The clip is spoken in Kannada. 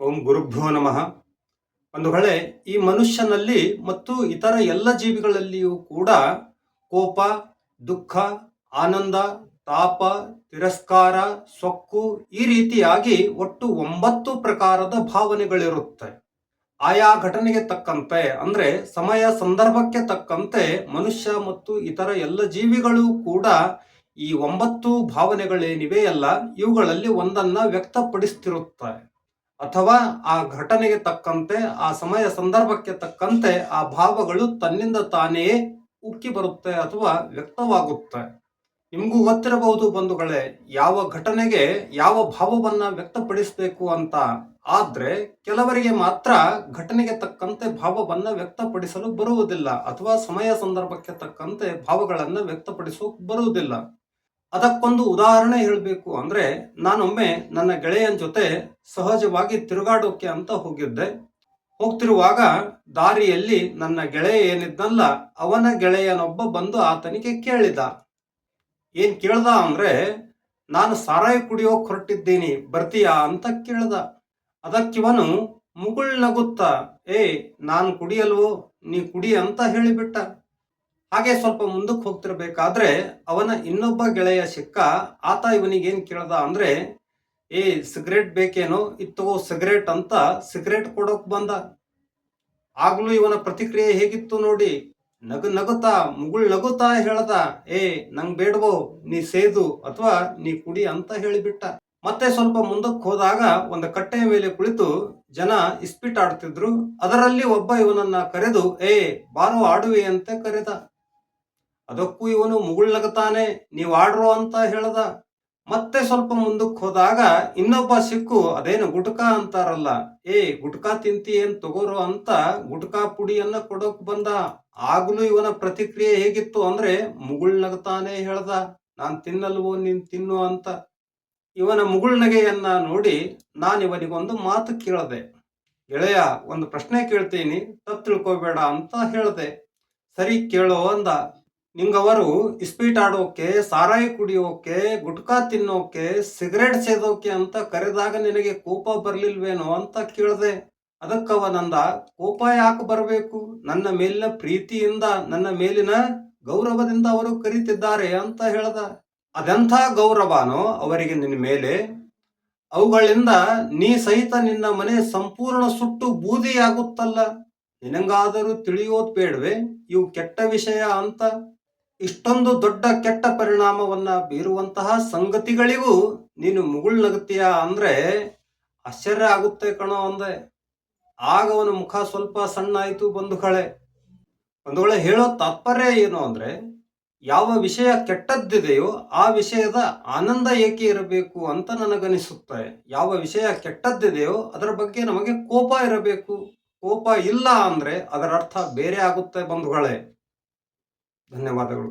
ಓಂ ಗುರುಭ್ಯೋ ನಮಃ. ಒಂದು ವೇಳೆ ಈ ಮನುಷ್ಯನಲ್ಲಿ ಮತ್ತು ಇತರ ಎಲ್ಲ ಜೀವಿಗಳಲ್ಲಿಯೂ ಕೂಡ ಕೋಪ, ದುಃಖ, ಆನಂದ, ತಾಪ, ತಿರಸ್ಕಾರ, ಸೊಕ್ಕು ಈ ರೀತಿಯಾಗಿ ಒಟ್ಟು ಒಂಬತ್ತು ಪ್ರಕಾರದ ಭಾವನೆಗಳಿರುತ್ತೆ. ಆಯಾ ಘಟನೆಗೆ ತಕ್ಕಂತೆ ಅಂದ್ರೆ ಸಮಯ ಸಂದರ್ಭಕ್ಕೆ ತಕ್ಕಂತೆ ಮನುಷ್ಯ ಮತ್ತು ಇತರ ಎಲ್ಲ ಜೀವಿಗಳು ಕೂಡ ಈ ಒಂಬತ್ತು ಭಾವನೆಗಳೇನಿವೆಯಲ್ಲ ಇವುಗಳಲ್ಲಿ ಒಂದನ್ನ ವ್ಯಕ್ತಪಡಿಸ್ತಿರುತ್ತಾರೆ. ಅಥವಾ ಆ ಘಟನೆಗೆ ತಕ್ಕಂತೆ, ಆ ಸಮಯ ಸಂದರ್ಭಕ್ಕೆ ತಕ್ಕಂತೆ ಆ ಭಾವಗಳು ತನ್ನಿಂದ ತಾನೇ ಉಕ್ಕಿ ಬರುತ್ತೆ ಅಥವಾ ವ್ಯಕ್ತವಾಗುತ್ತೆ. ನಿಮಗೂ ಗೊತ್ತಿರಬಹುದು ಬಂಧುಗಳೇ, ಯಾವ ಘಟನೆಗೆ ಯಾವ ಭಾವವನ್ನ ವ್ಯಕ್ತಪಡಿಸಬೇಕು ಅಂತ ಆದ್ರೆ ಕೆಲವರಿಗೆ ಮಾತ್ರ ಘಟನೆಗೆ ತಕ್ಕಂತೆ ಭಾವವನ್ನ ವ್ಯಕ್ತಪಡಿಸಲು ಬರುವುದಿಲ್ಲ ಅಥವಾ ಸಮಯ ಸಂದರ್ಭಕ್ಕೆ ತಕ್ಕಂತೆ ಭಾವಗಳನ್ನ ವ್ಯಕ್ತಪಡಿಸೋಕ್ ಬರುವುದಿಲ್ಲ. ಅದಕ್ಕೊಂದು ಉದಾಹರಣೆ ಹೇಳಬೇಕು ಅಂದ್ರೆ ನಾನೊಮ್ಮೆ ನನ್ನ ಗೆಳೆಯನ ಜೊತೆ ಸಹಜವಾಗಿ ತಿರುಗಾಡೋಕೆ ಅಂತ ಹೋಗಿದ್ದೆ. ಹೋಗ್ತಿರುವಾಗ ದಾರಿಯಲ್ಲಿ ನನ್ನ ಗೆಳೆಯ ಏನಿದ್ನಲ್ಲ, ಅವನ ಗೆಳೆಯನೊಬ್ಬ ಬಂದು ಆತನಿಗೆ ಕೇಳಿದ. ಏನ್ ಕೇಳ್ದ ಅಂದ್ರೆ, ನಾನು ಸಾರಾಯಿ ಕುಡಿಯೋಕೆ ಹೊರಟಿದ್ದೀನಿ, ಬರ್ತೀಯಾ? ಅಂತ ಕೇಳ್ದ. ಅದಕ್ಕಿವನು ಮುಗುಳ್ ನಗುತ್ತ ಏ ನಾನು ಕುಡಿಯಲ್ವೋ, ನೀ ಕುಡಿ ಅಂತ ಹೇಳಿಬಿಟ್ಟ. ಹಾಗೆ ಸ್ವಲ್ಪ ಮುಂದಕ್ಕೆ ಹೋಗ್ತಿರ್ಬೇಕಾದ್ರೆ ಅವನ ಇನ್ನೊಬ್ಬ ಗೆಳೆಯ ಸಿಕ್ಕ ಆತ ಇವನಿಗೇನ್ ಕೇಳ್ದ ಅಂದ್ರೆ, ಏ, ಸಿಗರೇಟ್ ಬೇಕೇನೋ? ಇತ್ತಗೋ ಸಿಗರೇಟ್ ಅಂತ ಸಿಗರೇಟ್ ಕೊಡೋಕ್ ಬಂದ. ಆಗ್ಲೂ ಇವನ ಪ್ರತಿಕ್ರಿಯೆ ಹೇಗಿತ್ತು ನೋಡಿ. ನಗು ನಗುತ್ತಾ, ಮುಗುಳ್ ನಗುತ್ತಾ ಹೇಳ್ದ. ಏ, ನಂಗ್ ಬೇಡವೋ, ನೀ ಸೇದು ಅಥವಾ ನೀ ಕುಡಿ ಅಂತ ಹೇಳಿಬಿಟ್ಟ. ಮತ್ತೆ ಸ್ವಲ್ಪ ಮುಂದಕ್ಕೆ ಹೋದಾಗ ಒಂದು ಕಟ್ಟೆಯ ಮೇಲೆ ಕುಳಿತು ಜನ ಇಸ್ಪಿಟ್ ಆಡ್ತಿದ್ರು ಅದರಲ್ಲಿ ಒಬ್ಬ ಇವನನ್ನ ಕರೆದು, ಏ, ಬಾರೋ ಆಡುವೆ ಅಂತ ಕರೆದ. ಅದಕ್ಕೂ ಇವನು ಮುಗುಳ್ನಗತಾನೆ ನೀವು ಆಡ್ರೋ ಅಂತ ಹೇಳದ? ಮತ್ತೆ ಸ್ವಲ್ಪ ಮುಂದಕ್ಕೆ ಹೋದಾಗ ಇನ್ನೊಬ್ಬ ಸಿಕ್ಕು, ಅದೇನು ಗುಟ್ಕಾ? ಅಂತಾರಲ್ಲ. ಏ, ಗುಟ್ಕಾ ತಿಂತಿ ಏನ್ ತಗೋರೋ ಅಂತ ಗುಟ್ಕಾ ಪುಡಿಯನ್ನ ಕೊಡೋಕ್ ಬಂದ. ಆಗ್ಲೂ ಇವನ ಪ್ರತಿಕ್ರಿಯೆ ಹೇಗಿತ್ತು ಅಂದ್ರೆ ಮುಗುಳ್ನಗತಾನೆ ಹೇಳ್ದ. ನಾನ್ ತಿನ್ನಲ್ವೋ, ನೀನ್ ತಿನ್ನು ಅಂತ. ಇವನ ಮುಗುಳ್ನಗೆಯನ್ನ ನೋಡಿ ನಾನು ಇವನಿಗೊಂದು ಮಾತು ಕೇಳದೆ. ಗೆಳೆಯ, ಒಂದು ಪ್ರಶ್ನೆ ಕೇಳ್ತೀನಿ ತಪ್ಪು ತಿಳ್ಕೊಬೇಡ ಅಂತ ಹೇಳ್ದೆ. ಸರಿ, ಕೇಳೋ ಅಂದ. ನಿಂಗವರು ಇಸ್ಪೀಟ್ ಆಡೋಕೆ, ಸಾರಾಯಿ ಕುಡಿಯೋಕೆ, ಗುಟ್ಕಾ ತಿನ್ನೋಕೆ, ಸಿಗರೇಟ್ ಸೇದೋಕೆ ಅಂತ ಕರೆದಾಗ ನಿನಗೆ ಕೋಪ ಬರ್ಲಿಲ್ವೇನೋ ಅಂತ ಕೇಳಿದೆ. ಅದಕ್ಕವ ನಂದ, ಕೋಪ ಯಾಕೆ ಬರಬೇಕು? ನನ್ನ ಮೇಲಿನ ಪ್ರೀತಿಯಿಂದ, ನನ್ನ ಮೇಲಿನ ಗೌರವದಿಂದ ಅವರು ಕರೀತಿದ್ದಾರೆ ಅಂತ ಹೇಳ್ದ. ಅದೆಂಥ ಗೌರವನೋ ಅವರಿಗೆ ನಿನ್ನ ಮೇಲೆ? ಅವುಗಳಿಂದ ನೀ ಸಹಿತ ನಿನ್ನ ಮನೆ ಸಂಪೂರ್ಣ ಸುಟ್ಟು ಬೂದಿಯಾಗುತ್ತಲ್ಲ. ನಿನಗಾದರೂ ತಿಳಿಯೋದು ಬೇಡವೆ? ಇವು ಕೆಟ್ಟ ವಿಷಯ ಅಂತ. ಇಷ್ಟೊಂದು ದೊಡ್ಡ ಕೆಟ್ಟ ಪರಿಣಾಮವನ್ನ ಬೀರುವಂತಹ ಸಂಗತಿಗಳಿಗೂ ನೀನು ಮುಗುಳ್ನಗತೀಯ ಅಂದ್ರೆ ಆಶ್ಚರ್ಯ ಆಗುತ್ತೆ ಕಣೋ ಅಂದೆ. ಆಗ ಅವನ ಮುಖ ಸ್ವಲ್ಪ ಸಣ್ಣ ಆಯ್ತು ಬಂಧುಗಳೇ ಬಂಧುಗಳೇ ಹೇಳೋ ತಾತ್ಪರ್ಯ ಏನು ಅಂದ್ರೆ, ಯಾವ ವಿಷಯ ಕೆಟ್ಟದ್ದಿದೆಯೋ ಆ ವಿಷಯದ ಆನಂದ ಏಕೆ ಇರಬೇಕು ಅಂತ ನನಗನಿಸುತ್ತೆ. ಯಾವ ವಿಷಯ ಕೆಟ್ಟದ್ದಿದೆಯೋ ಅದರ ಬಗ್ಗೆ ನಮಗೆ ಕೋಪ ಇರಬೇಕು. ಕೋಪ ಇಲ್ಲ ಅಂದ್ರೆ ಅದರ ಅರ್ಥ ಬೇರೆ ಆಗುತ್ತೆ ಬಂಧುಗಳೇ. ಧನ್ಯವಾದಗಳು